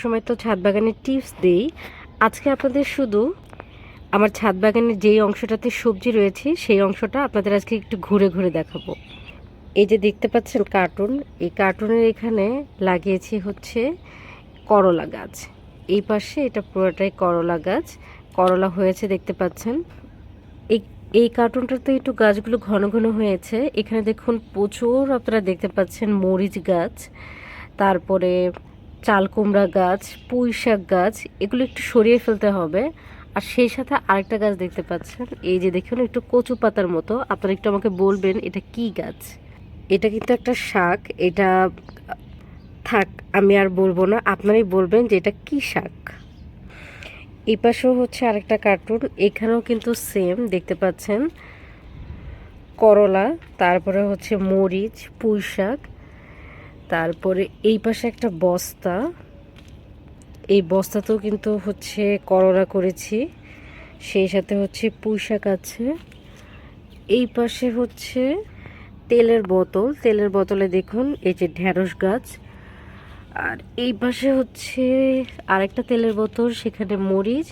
সবসময় তো ছাদ বাগানের টিপস দেই। আজকে আপনাদের শুধু আমার ছাদ বাগানের যেই অংশটাতে সবজি রয়েছে, সেই অংশটা আপনাদের আজকে একটু ঘুরে ঘুরে দেখাবো। এই যে দেখতে পাচ্ছেন কার্টুন এই কার্টুনের এখানে লাগিয়েছি হচ্ছে করলা গাছ। এই পাশে এটা পুরোটাই করলা গাছ। করলা হয়েছে দেখতে পাচ্ছেন। এই এই কার্টুনটাতে একটু গাছগুলো ঘন ঘন হয়েছে। এখানে দেখুন প্রচুর আপনারা দেখতে পাচ্ছেন মরিচ গাছ। তারপরে চাল কুমড়া গাছ, পুঁই শাক গাছ, এগুলো একটু সরিয়ে ফেলতে হবে। আর সেই সাথে আরেকটা গাছ দেখতে পাচ্ছেন। এই যে দেখুন, একটু কচু পাতার মতো। আপনারা একটু আমাকে বলবেন, এটা কি গাছ? এটা কিন্তু একটা শাক। এটা, থাক, আমি আর বলব না। আপনারাই বলবেন যে এটা কি শাক? এই পাশেও হচ্ছে আরেকটা কার্টুন। এখানেও কিন্তু সেম, দেখতে পাচ্ছেন। করলা, তারপরে হচ্ছে মরিচ, পুঁই শাক। তারপরে এই পাশে একটা বস্তা। এই বস্তাতেও কিন্তু হচ্ছে করলা করেছি। সেই সাথে হচ্ছে পুঁই শাক আছে। এই পাশে হচ্ছে তেলের বোতল। তেলের বোতলে দেখুন, এই যে ঢ্যাঁড়স গাছ। আর এই পাশে হচ্ছে আরেকটা তেলের বোতল, সেখানে মরিচ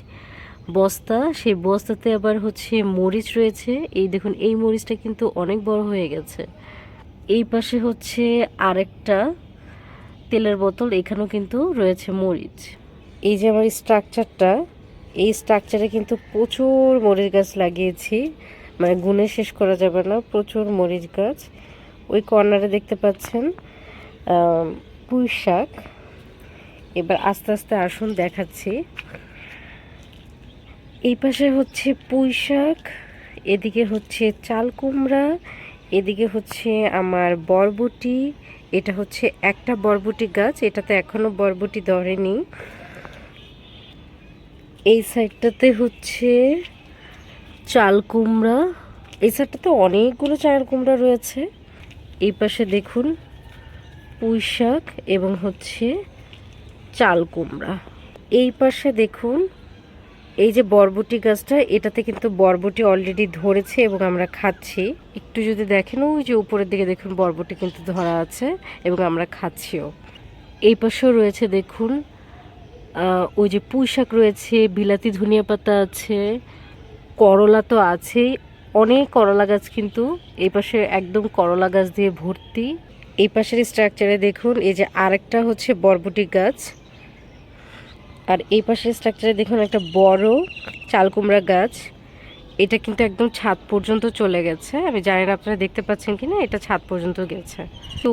বস্তা। সেই বস্তাতে আবার হচ্ছে মরিচ রয়েছে। এই দেখুন, এই মরিচটা কিন্তু অনেক বড় হয়ে গেছে। এই পাশে হচ্ছে আরেকটা তেলের বোতল, এখানেও কিন্তু রয়েছে মরিচ। এই যে আমার স্ট্রাকচারটা, এই স্ট্রাকচারে কিন্তু প্রচুর মরিচ গাছ লাগিয়েছি। মানে গুনে শেষ করা যাবে না, প্রচুর মরিচ গাছ। ওই কর্নারে দেখতে পাচ্ছেন পুঁই শাক। এবার আস্তে আস্তে আসুন দেখাচ্ছি। এই পাশে হচ্ছে পুঁই শাক, এদিকে হচ্ছে চাল কুমড়া এদিকে হচ্ছে আমার বরবটি, এটা হচ্ছে একটা বরবটি গাছ, এটাতে এখনও বরবটি ধরেনি। এই সাইডটাতে হচ্ছে চাল কুমড়া, এই সাইডটাতে অনেকগুলো চাল কুমড়া রয়েছে। এই পাশে দেখুন পুঁই শাক এবং হচ্ছে চাল কুমড়া। এই পাশে দেখুন এই যে বরবটি গাছটা, এটাতে কিন্তু বরবটি অলরেডি ধরেছে এবং আমরা খাচ্ছি। একটু যদি দেখেন, ওই যে উপরের দিকে দেখুন বরবটি কিন্তু ধরা আছে এবং আমরা খাচ্ছিও। এই পাশেও রয়েছে দেখুন ওই যে পুঁই শাক রয়েছে, বিলাতি ধনিয়া পাতা আছে, করলা তো আছেই। অনেক করলা গাছ কিন্তু এই পাশে একদম করলা গাছ দিয়ে ভর্তি। এই পাশের স্ট্রাকচারে দেখুন, এই যে আরেকটা হচ্ছে বরবটি গাছ। আর এই পাশের স্ট্রাকচারে দেখুন একটা বড় চাল কুমড়া গাছ। এটা কিন্তু একদম ছাদ পর্যন্ত চলে গেছে। আমি জানি না আপনারা দেখতে পাচ্ছেন কি না এটা ছাদ পর্যন্ত গেছে।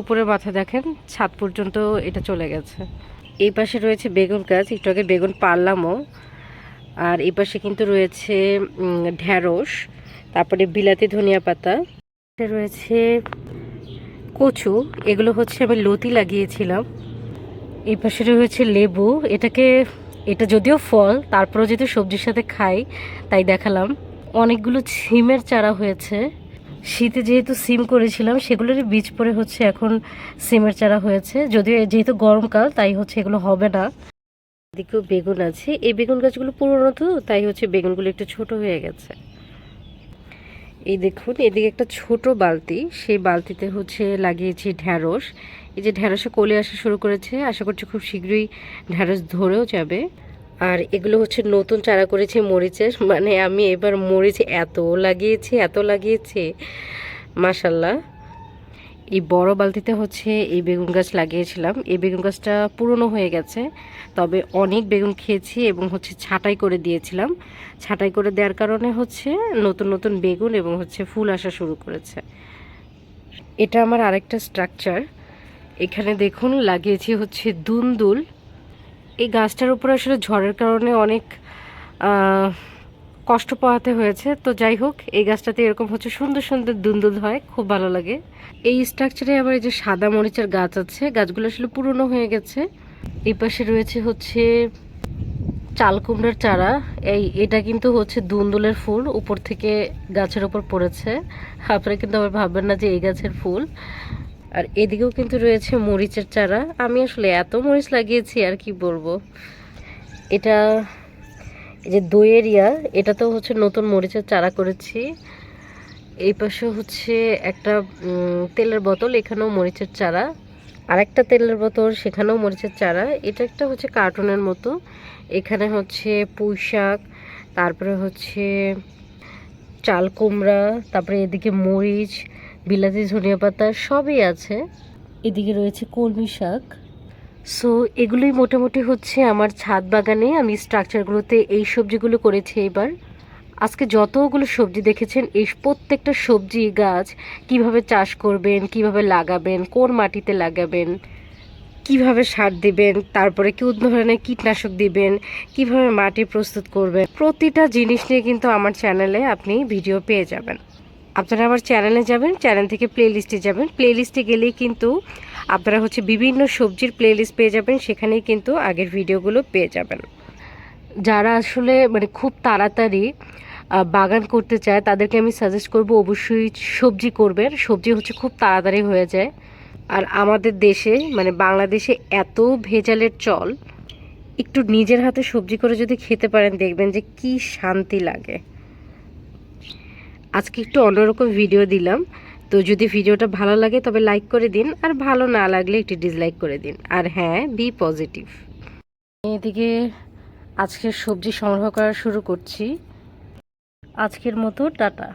উপরে মাথা দেখেন, ছাদ পর্যন্ত এটা চলে গেছে। এই পাশে রয়েছে বেগুন গাছ, একটু আগে বেগুন পারলামও আর এই পাশে কিন্তু রয়েছে ঢ্যাঁড়স, তারপরে বিলাতি ধনিয়া পাতা। রয়েছে কচু, এগুলো হচ্ছে আমি লতি লাগিয়েছিলাম। এই পাশে রয়েছে লেবু। এটাকে এটা যদিও ফল, তারপরেও যেহেতু সবজির সাথে খাই, তাই দেখালাম। অনেকগুলো সিমের চারা হয়েছে। শীতে যেহেতু সিম করেছিলাম, সেগুলোরই বীজ পরে হচ্ছে এখন সিমের চারা হয়েছে। যদিও যেহেতু গরমকাল, তাই হচ্ছে এগুলো হবে না। এদিকেও বেগুন আছে। এই বেগুন গাছগুলো পুরনো তো, তাই হচ্ছে বেগুনগুলো একটু ছোট হয়ে গেছে। এই দেখুন, এদিকে একটা ছোট বালতি, সেই বালতিতে হচ্ছে লাগিয়েছি ঢ্যাঁড়স। এই যে ঢ্যাঁড়সে কোলে আসা শুরু করেছে, আশা করছি খুব শীঘ্রই ঢ্যাঁড়স ধরেও যাবে। আর এগুলো হচ্ছে নতুন চারা করেছে মরিচের মানে আমি এবার মরিচ এত লাগিয়েছি এত লাগিয়েছি মাসাল্লাহ এই বড় বালতিতে হচ্ছে এই বেগুন গাছ লাগিয়েছিলাম। এই বেগুন গাছটা পুরনো হয়ে গেছে, তবে অনেক বেগুন খেয়েছি এবং হচ্ছে ছাঁটাই করে দিয়েছিলাম। ছাঁটাই করে দেওয়ার কারণে হচ্ছে নতুন নতুন বেগুন এবং হচ্ছে ফুল আসা শুরু করেছে। এটা আমার আরেকটা স্ট্রাকচার এখানে দেখুন, লাগিয়েছি হচ্ছে দুন্দুল। এই গাছটার উপরে আসলে ঝড়ের কারণে অনেক কষ্ট পাওয়াতে হয়েছে। তো যাই হোক, এই গাছটাতে এরকম হচ্ছে সুন্দর সুন্দর দুন্দুল হয়, খুব ভালো লাগে। এই স্ট্রাকচারে আবার এই যে সাদা মরিচের গাছ আছে, গাছগুলো আসলে পুরনো হয়ে গেছে। এই পাশে রয়েছে হচ্ছে চাল কুমড়ার চারা। এই, এটা কিন্তু হচ্ছে দুন্দুলের ফুল, উপর থেকে গাছের উপর পড়েছে। আপনারা কিন্তু আবার ভাববেন না যে এই গাছের ফুল। আর এদিকেও কিন্তু রয়েছে মরিচের চারা। আমি আসলে এত মরিচ লাগিয়েছি, আর কি বলব। এটা যে দইয়েরিয়া এটাতেও হচ্ছে নতুন মরিচের চারা করেছি। এই পাশে হচ্ছে একটা তেলের বোতল, এখানেও মরিচের চারা। আরেকটা তেলের বোতল, সেখানেও মরিচের চারা। এটা একটা হচ্ছে কার্টুনের মতো। এখানে হচ্ছে পুঁই শাক, তারপরে হচ্ছে চাল কুমড়া, তারপরে এদিকে মরিচ, বিলাতি ধনিয়া পাতা, সবই আছে। এদিকে রয়েছে কলমি শাক। সো এগুলোই মোটামুটি হচ্ছে আমার ছাদ বাগানে আমি স্ট্রাকচারগুলোতে এই সবজিগুলো করেছি এবার। আজকে যতগুলো সবজি দেখেছেন, এই প্রত্যেকটা সবজি গাছ কীভাবে চাষ করবেন, কীভাবে লাগাবেন, কোন মাটিতে লাগাবেন, কীভাবে সার দিবেন, তারপরে কি ধরনের কীটনাশক দিবেন, কীভাবে মাটি প্রস্তুত করবেন, প্রতিটা জিনিস নিয়ে কিন্তু আমার চ্যানেলে আপনি ভিডিও পেয়ে যাবেন। আপনারা আমার চ্যানেলে যাবেন চ্যানেল থেকে প্লে লিস্টে যাবেন। প্লে লিস্টে গেলেই কিন্তু আপনারা হচ্ছে বিভিন্ন সবজির প্লে লিস্ট পেয়ে যাবেন, সেখানেই কিন্তু আগের ভিডিওগুলো পেয়ে যাবেন। যারা আসলে মানে খুব তাড়াতাড়ি বাগান করতে চায়, তাদেরকে আমি সাজেস্ট করব অবশ্যই সবজি করবেন। সবজি হচ্ছে খুব তাড়াতাড়ি হয়ে যায়। আর আমাদের দেশে মানে বাংলাদেশে এত ভেজালের চল, একটু নিজের হাতে সবজি করে যদি খেতে পারেন, দেখবেন যে কি শান্তি লাগে। আজকে একটু অন্যরকম ভিডিও দিলাম। তো যদি ভিডিওটা ভালো লাগে, তবে লাইক করে দিন। আর ভালো না লাগলে একটি ডিসলাইক করে দিন। আর হ্যাঁ বি পজিটিভ এদিকে আজকের সবজি সংগ্রহ করা শুরু করছি। আজকের মতো, টাটা।